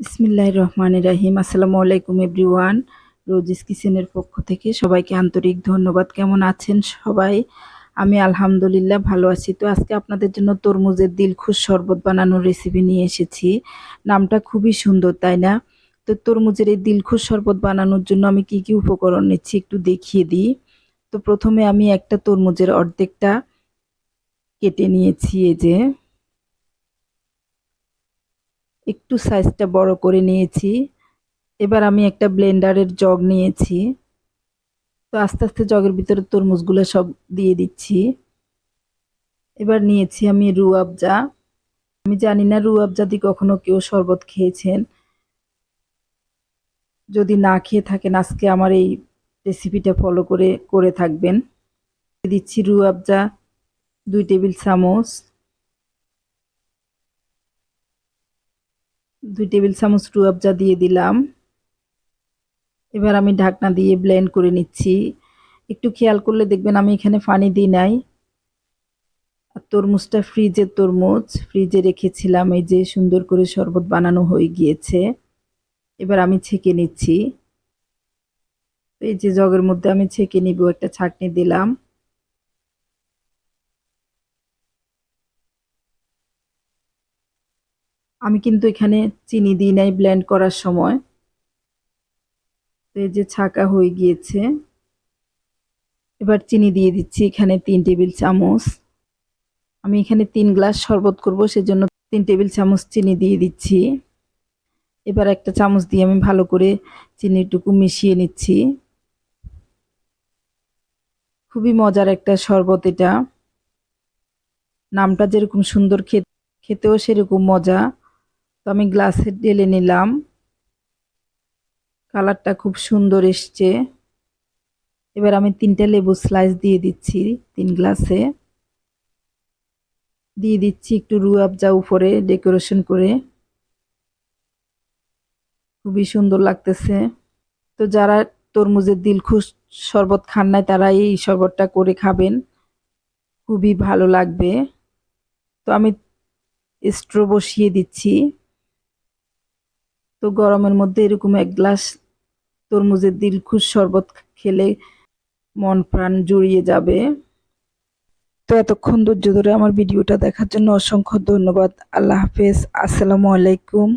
বিসমিল্লাহ রহমান রাহিম। আসসালামু আলাইকুম এভরিওয়ান। রোজিস কিচেনের পক্ষ থেকে সবাইকে আন্তরিক ধন্যবাদ। কেমন আছেন সবাই? আমি আলহামদুলিল্লাহ ভালো আছি। তো আজকে আপনাদের জন্য তরমুজের দিলখুশ শরবত বানানোর রেসিপি নিয়ে এসেছি। নামটা খুবই সুন্দর, তাই না? তো তরমুজের এই দিলখুশ শরবত বানানোর জন্য আমি কি কি উপকরণ নিচ্ছি একটু দেখিয়ে দিই। তো প্রথমে আমি একটা তরমুজের অর্ধেকটা কেটে নিয়েছি এই যে। একটু সাইজটা বড় করে নিয়েছি। এবার আমি একটা ব্লেন্ডারের জগ নিয়েছি। তো আস্তে আস্তে জগের ভিতরে তরমুজগুলো সব দিয়ে দিচ্ছি। এবার নিয়েছি আমি রু রুয়াবজা আমি জানি না রুয়াবজা দিয়ে কখনো কেউ শরবত খেয়েছেন। যদি না খেয়ে থাকেন, আজকে আমার এই রেসিপিটা ফলো করে করে থাকবেন। দিচ্ছি রু রুয়াবজা দুই টেবিল চামচ। দুই টেবিল চামচ রুয়াবজা দিয়ে দিলাম। এবার আমি ঢাকনা দিয়ে ব্লেন্ড করে নিচ্ছি। একটু খেয়াল করলে দেখবেন আমি এখানে পানি দিই নাই। আর তরমুজটা ফ্রিজের তরমুজ। ফ্রিজে রেখেছিলাম, এই যে সুন্দর করে শরবত বানানো হয়ে গিয়েছে। এবার আমি ছেঁকে নিচ্ছি। এই যে জগের মধ্যে আমি ছেঁকে নিব, একটা ছাকনি দিলাম। আমি কিন্তু এখানে চিনি দিই নাই ব্লেন্ড করার সময়। এই যে ছাকা হয়ে গিয়েছে। এবার চিনি দিয়ে দিচ্ছি এখানে তিন টেবিল চামচ। আমি এখানে তিন গ্লাস শরবত করব, সেজন্য তিন টেবিল চামচ চিনি দিয়ে দিচ্ছি। এবার একটা চামচ দিয়ে আমি ভালো করে চিনিটুকু মিশিয়ে নিচ্ছি। খুবই মজার একটা শরবত এটা। নামটা যেরকম সুন্দর খেতেও সেরকম মজা। তো আমি গ্লাসে ঢেলে নিলাম। কালারটা খুব সুন্দর এসছে। এবার আমি তিনটা লেবু স্লাইস দিয়ে দিচ্ছি তিন গ্লাসে। দিয়ে দিচ্ছি একটু রুয়াবজা উপরে ডেকোরেশন করে। খুবই সুন্দর লাগতেছে। তো যারা তরমুজের দিলখুশ শরবত খান নাই তারা এই শরবতটা করে খাবেন। খুবই ভালো লাগবে। তো আমি স্ট্রো বসিয়ে দিচ্ছি। তো গরমের মধ্যে এরকম এক গ্লাস তরমুজের দিলখুশ শরবত খেলে মন প্রাণ জুড়িয়ে যাবে। তো এতক্ষণ ধৈর্য ধরে আমার ভিডিওটা দেখার জন্য অসংখ্য ধন্যবাদ। আল্লাহ হাফেজ। আসসালামু আলাইকুম।